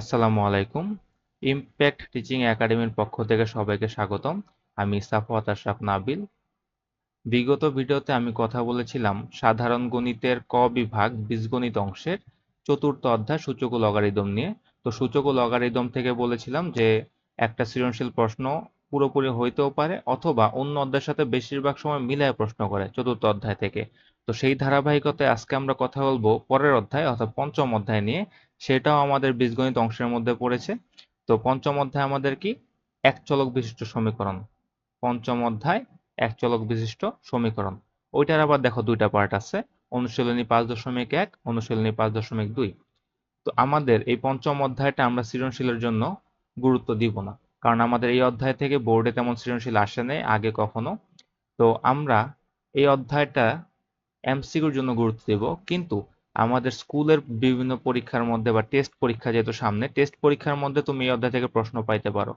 আসসালামু আলাইকুম। Impact teaching একাডেমির পক্ষ থেকে সবাইকে স্বাগতম। আমি সাফওয়াত আশরাফ নাবিল। বিগত ভিডিওতে আমি কথা বলেছিলাম সাধারণ গণিতের ক বিভাগ বীজগণিত অংশের চতুর্থ অধ্যায় সূচক লগারিদম নিয়ে। তো সূচক লগারিদম থেকে বলেছিলাম যে, একটা সৃজনশীল প্রশ্ন পুরোপুরি হইতেও পারে অথবা অন্য অধ্যায়ের সাথে বেশিরভাগ সময় মিলায় প্রশ্ন করে চতুর্থ অধ্যায় থেকে। তো সেই ধারাবাহিকতায় আজকে আমরা কথা বলব পরের অধ্যায় অর্থাৎ পঞ্চম অধ্যায় নিয়ে। সেটাও আমাদের বীজগণিত অংশের মধ্যে পড়েছে। তো পঞ্চম অধ্যায় আমাদের কি? এক চলক বিশিষ্ট সমীকরণ। পঞ্চম অধ্যায় এক চলক বিশিষ্ট সমীকরণ। ওইটার আবার দেখো দুইটা পার্ট আছে। অনুশীলনী পাঁচ দশমিক এক, অনুশীলনী পাঁচ দশমিক দুই। তো আমাদের এই পঞ্চম অধ্যায়টা আমরা সৃজনশীলের জন্য গুরুত্ব দিব না। কারণ আমাদের এই অধ্যায় থেকে বোর্ডে তেমন সৃজনশীল আসে নেই, আগে কখনো। তো আমরা এই অধ্যায়টা এমসিকিউর জন্য গুরুত্ব দেব। কিন্তু আমাদের স্কুলের বিভিন্ন পরীক্ষার মধ্যে বা টেস্ট পরীক্ষা যেহেতু সামনে টেস্ট পরীক্ষার মধ্যে তুমি এই অধ্যায় থেকে প্রশ্ন পাইতে পারো।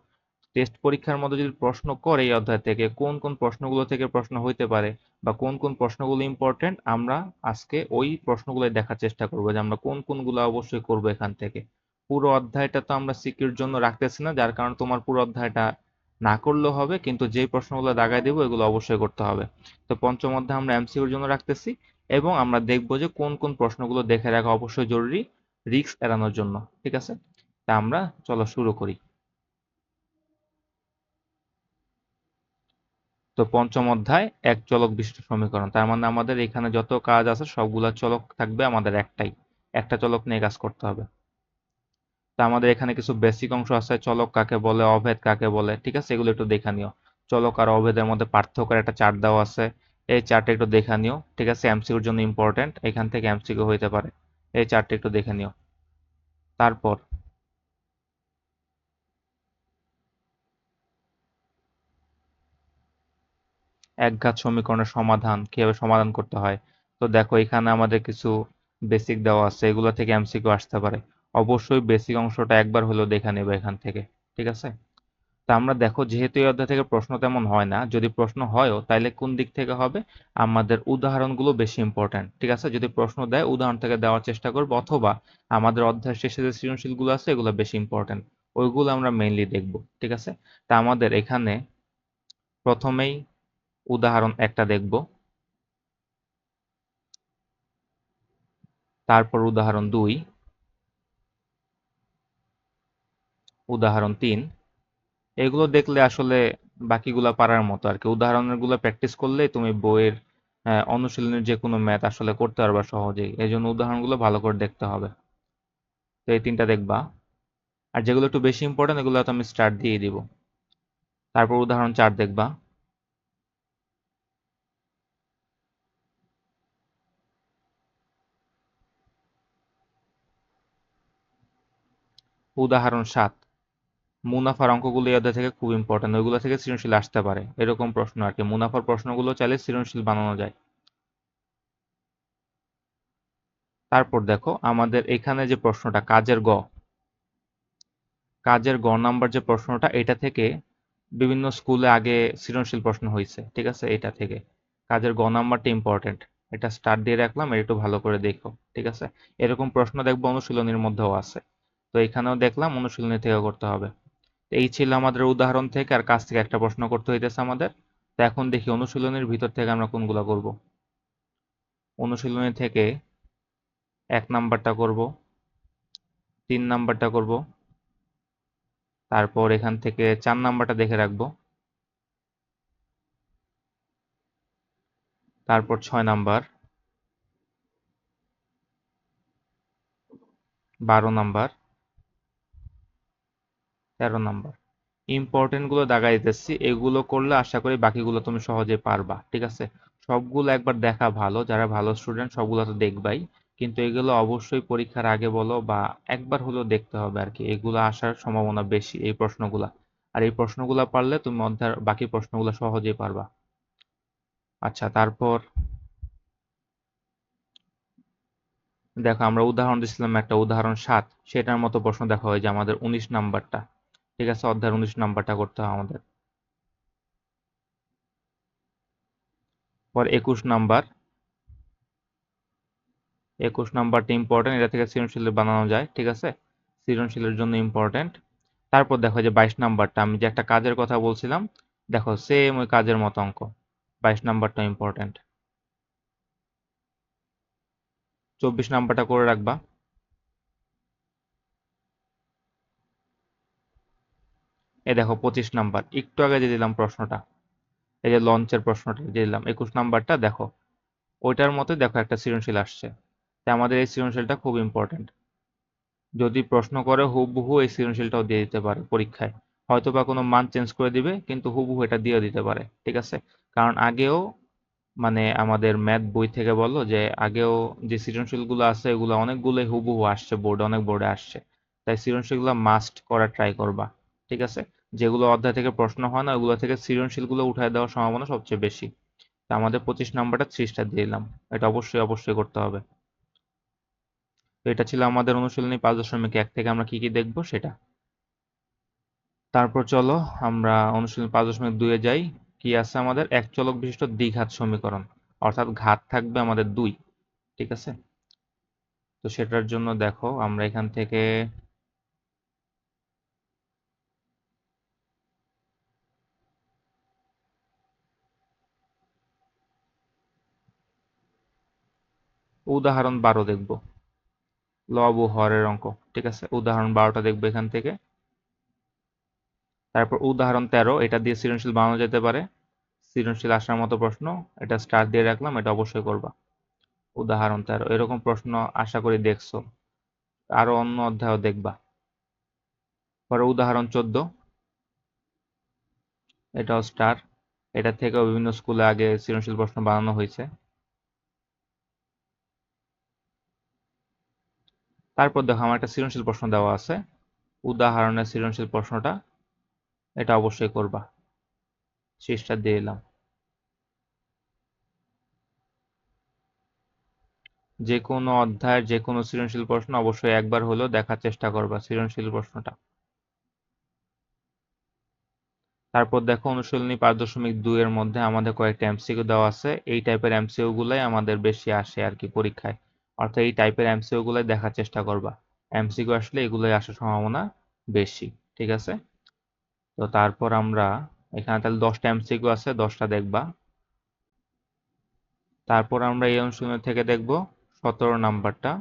টেস্ট পরীক্ষার মধ্যে যদি প্রশ্ন করে এই অধ্যায় থেকে, কোন কোন প্রশ্নগুলো থেকে প্রশ্ন হইতে পারে বা কোন কোন প্রশ্নগুলো ইম্পর্টেন্ট আমরা আজকে ওই প্রশ্নগুলো দেখার চেষ্টা করব যে আমরা কোন কোনগুলো অবশ্যই করব এখান থেকে। পুরো অধ্যায়টা তো আমরা সিকিউর জন্য রাখতেছি না, যার কারণে তোমার পুরো অধ্যায়টা না করলেও হবে, কিন্তু যে প্রশ্নগুলো দাগায় দেবো, এগুলো অবশ্যই করতে হবে। তো পঞ্চম অধ্যায় আমরা এমসিকিউর জন্য রাখতেছি। এবং আমরা দেখব যে কোন কোন প্রশ্নগুলো দেখে রাখা অবশ্যই জরুরি রিস্ক এড়ানোর জন্য, ঠিক আছে? তা আমরা চলো শুরু করি। তো পঞ্চম অধ্যায়, এক চলক বিশিষ্ট সমীকরণ। তার মানে আমাদের এখানে যত কাজ আছে সবগুলা চলক থাকবে আমাদের একটাই। একটা চলক নিয়ে কাজ করতে হবে। তা আমাদের এখানে কিছু বেসিক অংশ আছে, চলক কাকে বলে, অভেদ কাকে বলে, ঠিক আছে? এগুলো একটু দেখা নিও। চলক আর অভেদের মধ্যে পার্থক্যের একটা চার্ট দেওয়া আছে। এই চার্টটা একটু দেখে নিও। ঠিক আছে এমসিকিউর জন্য ইম্পর্টেন্ট এখান থেকে এমসিকিউ হইতে পারে। এই চার্টটা একটু দেখে নিও। তারপর। একঘাত সমীকরণের সমাধান, কীভাবে সমাধান করতে হয়? তো দেখো, এখানে আমাদের কিছু বেসিক দেওয়া আছে। এগুলো থেকে এমসিকিউ আসতে পারে। অবশ্যই বেসিক অংশটা একবার হলেও দেখে নেবে এখান থেকে। ঠিক আছে? তা আমরা দেখো, যেহেতু এই অধ্যায় থেকে প্রশ্ন তেমন হয় না, যদি প্রশ্ন হয়ও তাইলে কোন দিক থেকে হবে? আমাদের উদাহরণগুলো বেশি ইম্পর্টেন্ট ঠিক আছে? যদি প্রশ্ন দেয়, উদাহরণ থেকে দেওয়ার চেষ্টা করব, অথবা আমাদের অধ্যায় শেষে যে সৃজনশীলগুলো আছে, এগুলো বেশি ইম্পর্টেন্ট ওইগুলো আমরা মেইনলি দেখব, ঠিক আছে? তা আমাদের এখানে প্রথমেই উদাহরণ একটা দেখব। তারপর উদাহরণ দুই, উদাহরণ তিন এগুলো দেখলে আসলে বাকিগুলা পারার মতো আর কি উদাহরণেরগুলো প্র্যাকটিস করলেই তুমি বইয়ের অনুশীলনের যে কোনো ম্যাথ আসলে করতে পারবা সহজেই। এই জন্য উদাহরণগুলো ভালো করে দেখতে হবে। তো এই তিনটা দেখবা। আর যেগুলো একটু বেশি ইম্পর্টেন্ট এগুলো তো আমি স্টার্ট দিয়ে দিব। তারপর উদাহরণ চার দেখবা। উদাহরণ সাত। মুনাফার অঙ্কগুলো অধ্যায় থেকে খুব ইম্পর্টেন্ট ওইগুলো থেকে সৃজনশীল আসতে পারে। এরকম প্রশ্ন আর কি, মুনাফার প্রশ্নগুলো চাইলে সৃজনশীল বানানো যায়। তারপর দেখো, আমাদের এখানে যে প্রশ্নটা, কাজের গ। কাজের গ নাম্বার যে প্রশ্নটা, এটা থেকে বিভিন্ন স্কুলে আগে সৃজনশীল প্রশ্ন হয়েছে ঠিক আছে? এটা থেকে। কাজের গ নাম্বারটা ইম্পর্টেন্ট এটা স্টার্ট দিয়ে রাখলাম এটা একটু ভালো করে দেখো, ঠিক আছে? এরকম প্রশ্ন দেখব, অনুশীলনীর মধ্যেও আছে। তো এখানেও দেখলাম, অনুশীলনী থেকে করতে হবে। এই ছিল আমাদের উদাহরণ থেকে আর কাছ থেকে একটা প্রশ্ন করতে হইতেছে আমাদের। তো এখন দেখি অনুশীলনের ভিতর থেকে আমরা কোনগুলো করব। অনুশীলনী থেকে এক নাম্বারটা করব, তিন নাম্বারটা করব, তারপর এখান থেকে চার নাম্বারটা দেখে রাখব, তারপর ছয় নাম্বার, বারো নাম্বার তেরো নাম্বার। ইম্পর্টেন্টগুলো দাগাই দিতেছি, এগুলো করলে আশা করি বাকিগুলো তুমি সহজে পারবা, ঠিক আছে? সবগুলো একবার দেখা ভালো, যারা ভালো স্টুডেন্ট সবগুলো তো দেখবাই, কিন্তু এগুলো অবশ্যই পরীক্ষার আগে বলো বা একবার হলেও দেখতে হবে আর কি, এগুলো আসার সম্ভাবনা বেশি এই প্রশ্নগুলা। আর এই প্রশ্নগুলো পারলে তুমি অধ্যায় বাকি প্রশ্নগুলো সহজেই পারবা। আচ্ছা তারপর দেখো, আমরা উদাহরণ দিচ্ছিলাম একটা উদাহরণ সাত, সেটার মতো প্রশ্ন দেখা হয় যে আমাদের উনিশ নাম্বারটা। ঠিক আছে, অধ্যায়ের উনিশ নাম্বারটা করতে হবে আমাদের। পর একুশ নাম্বার। একুশ নাম্বারটা ইম্পর্টেন্ট এটা থেকে সৃজনশীল বানানো যায়, ঠিক আছে? সৃজনশীলের জন্য ইম্পর্টেন্ট তারপর দেখো যে বাইশ নাম্বারটা, আমি যে একটা কাজের কথা বলছিলাম, দেখো সেম ওই কাজের মতো অঙ্ক। বাইশ নাম্বারটা ইম্পর্টেন্ট চব্বিশ নাম্বারটা করে রাখবা। এই দেখো পঁচিশ নাম্বার। একটু আগে যে দিলাম প্রশ্নটা, এই যে লঞ্চের প্রশ্নটা যে দিলাম, একুশ নাম্বারটা দেখো, ওইটার মতোই দেখো একটা সৃজনশীল আসছে। তাই আমাদের এই সৃজনশীলটা খুব ইম্পর্টেন্ট যদি প্রশ্ন করে হুবহু এই সৃজনশীলটাও দিয়ে দিতে পারে পরীক্ষায়। হয়তো বা কোনো মান চেঞ্জ করে দিবে, কিন্তু হুবহু এটা দিয়ে দিতে পারে, ঠিক আছে? কারণ আগেও মানে আমাদের ম্যাথ বই থেকে বলল যে আগেও যে সৃজনশীলগুলো আছে, এগুলো অনেকগুলোই হুবহু আসছে বোর্ডে অনেক বোর্ডে আসছে। তাই সৃজনশীলগুলো মাস্ট করা ট্রাই করবা। ঠিক আছে? যেগুলো অধ্যায় থেকে প্রশ্ন হয় না, ওগুলো থেকে সৃজনশীলগুলো উঠায় দেওয়ার সম্ভাবনা সবচেয়ে বেশি। তা আমাদের পঁচিশ নাম্বারটা ত্রিশটা দিয়ে দিলাম। এটা অবশ্যই অবশ্যই করতে হবে। তো এটা ছিল আমাদের অনুশীলনী পাঁচ দশমিক এক থেকে আমরা কি কি দেখব সেটা। তারপর চলো আমরা অনুশীলনী পাঁচ দশমিক দুয়ে যাই। কি আছে আমাদের? এক চলক বিশিষ্ট দ্বিঘাত সমীকরণ। অর্থাৎ ঘাত থাকবে আমাদের দুই। ঠিক আছে? তো সেটার জন্য দেখো, আমরা এখান থেকে উদাহরণ বারো দেখব। লব ও হরের অঙ্ক, ঠিক আছে? উদাহরণ বারোটা দেখব এখান থেকে। তারপর উদাহরণ তেরো, এটা দিয়ে সৃজনশীল বানানো যেতে পারে। সৃজনশীল আসার মতো প্রশ্ন, এটা স্টার দিয়ে রাখলাম, এটা অবশ্যই করবা। উদাহরণ তেরো, এরকম প্রশ্ন আশা করি দেখছ। আরও অন্য অধ্যায়ও দেখবা। পরে উদাহরণ চোদ্দ, এটাও স্টার। এটা থেকেও বিভিন্ন স্কুলে আগে সৃজনশীল প্রশ্ন বানানো হয়েছে। তারপর দেখো আমার একটা সৃজনশীল প্রশ্ন দেওয়া আছে। উদাহরণের সৃজনশীল প্রশ্নটা, এটা অবশ্যই করবা। শেষটা দিয়ে এলাম। যে কোনো অধ্যায়ের যে কোনো সৃজনশীল প্রশ্ন অবশ্যই একবার হলেও দেখার চেষ্টা করবা সৃজনশীল প্রশ্নটা। তারপর দেখো অনুশীলনী পাঁচ দশমিক দুই এর মধ্যে আমাদের কয়েকটা এমসিকিউ দেওয়া আছে। এই টাইপের এমসিকিউ গুলাই আমাদের বেশি আসে আর কি পরীক্ষায়। অর্থাৎ এই টাইপের এমসিকিউ গুলাই দেখার চেষ্টা করবা। এমসিকিউ আসলে এগুলোই আসার সম্ভাবনা বেশি, ঠিক আছে? তো তারপর আমরা এখানে তাহলে দশটা এমসিকিউ আছে, দশটা দেখবা। তারপর আমরা এই অনুশীলনী থেকে দেখব সতেরো নাম্বারটা।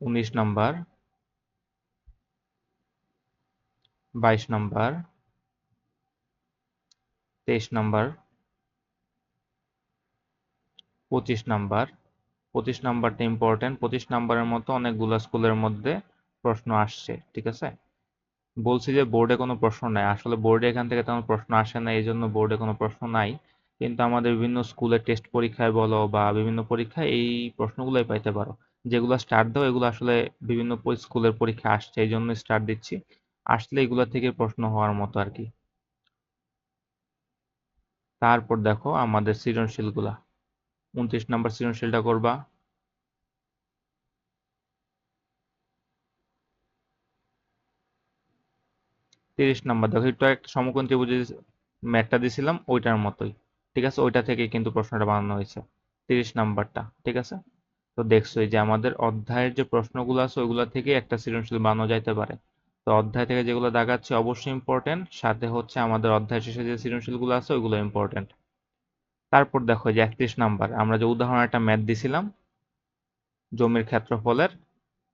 উনিশ নাম্বার। বাইশ নাম্বার। তেইশ নাম্বার। পঁচিশ নাম্বার। পঁচিশ নাম্বারটা ইম্পর্টেন্ট পঁচিশ নাম্বারের মতো অনেকগুলো স্কুলের মধ্যে প্রশ্ন আসছে, ঠিক আছে? বলছি যে বোর্ডে কোনো প্রশ্ন নাই। আসলে বোর্ডে এখান থেকে তেমন প্রশ্ন আসে না এই জন্য বোর্ডে কোনো প্রশ্ন নাই। কিন্তু আমাদের বিভিন্ন স্কুলের টেস্ট পরীক্ষায় বলো বা বিভিন্ন পরীক্ষায় এই প্রশ্নগুলোই পাইতে পারো। যেগুলো স্টার দাও, এগুলো আসলে বিভিন্ন স্কুলের পরীক্ষা আসছে এই জন্য স্টার দিচ্ছি। আসলে এগুলো থেকে প্রশ্ন হওয়ার মতো আর কি। তারপর দেখো আমাদের সৃজনশীলগুলা। উনত্রিশ নাম্বার সৃজনশীলটা করবা। তিরিশ নাম্বার, দেখো, একটু একটা সমকোণ ত্রিভুজ ম্যাটটা দিয়েছিলাম ওইটার মতোই। ঠিক আছে? ওইটা থেকে কিন্তু প্রশ্নটা বানানো হয়েছে। তিরিশ নাম্বারটা, ঠিক আছে? তো দেখছোই যে আমাদের অধ্যায়ের যে প্রশ্নগুলো আছে, ওইগুলো থেকে একটা সৃজনশীল বানানো যাইতে পারে। তো অধ্যায় থেকে যেগুলো দেখাচ্ছে, অবশ্যই ইম্পর্টেন্ট সাথে হচ্ছে আমাদের অধ্যায় শেষে যে সৃজনশীলগুলো আছে, ওইগুলো ইম্পর্টেন্ট তারপর দেখো যে একত্রিশ নাম্বার, আমরা যে উদাহরণ একটা ম্যাথ দিছিলাম, জমির ক্ষেত্রফলের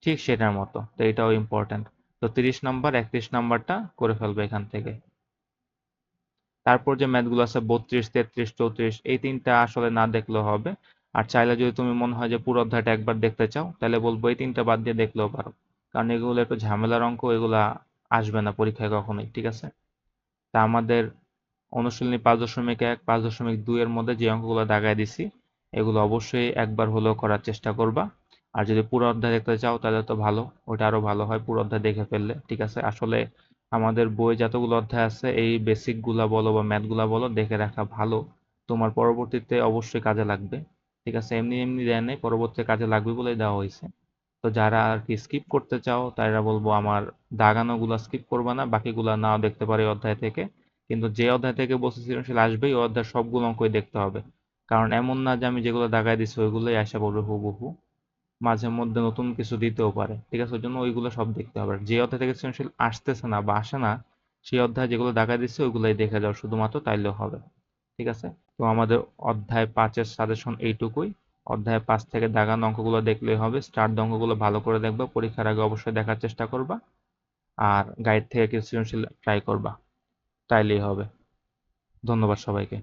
ঠিক সেটার মতো, তো এটাও ইম্পর্টেন্ট তো তিরিশ নাম্বার, একত্রিশ নাম্বারটা করে ফেলবে এখান থেকে। তারপর যে ম্যাথগুলো আছে, বত্রিশ, তেত্রিশ, চৌত্রিশ, এই তিনটা আসলে না দেখলেও হবে। আর চাইলে যদি তুমি মনে হয় যে পুরো অধ্যায়টা একবার দেখতে চাও, তাহলে বলব এই তিনটা বাদ দিয়ে দেখলেও পারো। কারণ এগুলো একটু ঝামেলার অঙ্ক, এগুলা আসবে না পরীক্ষায় কখনোই, ঠিক আছে? তা আমাদের অনুশীলনী পাঁচ দশমিক এক, পাঁচ দশমিক দুই এর মধ্যে যে অঙ্কগুলো দাগায় দিছি, এগুলো অবশ্যই একবার হলেও করার চেষ্টা করবা। আর যদি পুরো অধ্যায় দেখতে চাও, তাহলে তো ভালো, ওটা আরও ভালো হয় পুরো অধ্যায় দেখে ফেললে, ঠিক আছে? আসলে আমাদের বই যতগুলো অধ্যায় আছে, এই বেসিকগুলা বলো বা ম্যাথগুলা বলো, দেখে রাখা ভালো। তোমার পরবর্তীতে অবশ্যই কাজে লাগবে, ঠিক আছে? এমনি এমনি দেয় নেই, পরবর্তীতে কাজে লাগবে বলেই দেওয়া হয়েছে। তো যারা আর কি স্কিপ করতে চাও তারা বলব আমার দাগানো গুলা স্কিপ করবা না, বাকিগুলা নাও দেখতে পারে অধ্যায় থেকে। কিন্তু যে অধ্যায় থেকে বলছে সৃজনশীল আসবেই ওই অধ্যায় সবগুলো অঙ্কই দেখতে হবে। কারণ এমন না যে আমি যেগুলো দাগায় দিচ্ছি ওইগুলোই আসা পড়বে হুবহু। মাঝে মধ্যে নতুন কিছু দিতেও পারে, ঠিক আছে? ওই জন্য ওইগুলো সব দেখতে হবে। যে অধ্যায় থেকে সৃজনশীল আসতেছে না বা আসে না, সেই অধ্যায় যেগুলো দেখা দিচ্ছে ওইগুলোই দেখে যাও, শুধুমাত্র তাইলেও হবে, ঠিক আছে? তো আমাদের অধ্যায় পাঁচের সাজেশন এইটুকুই। অধ্যায় পাঁচ থেকে দাগানো অঙ্কগুলো দেখলেই হবে। স্টার্ট অঙ্কগুলো ভালো করে দেখবা, পরীক্ষার আগে অবশ্যই দেখার চেষ্টা করবা। আর গাইড থেকে কিছু সৃজনশীল ট্রাই করবা। তাইলেই হবে। ধন্যবাদ সবাইকে।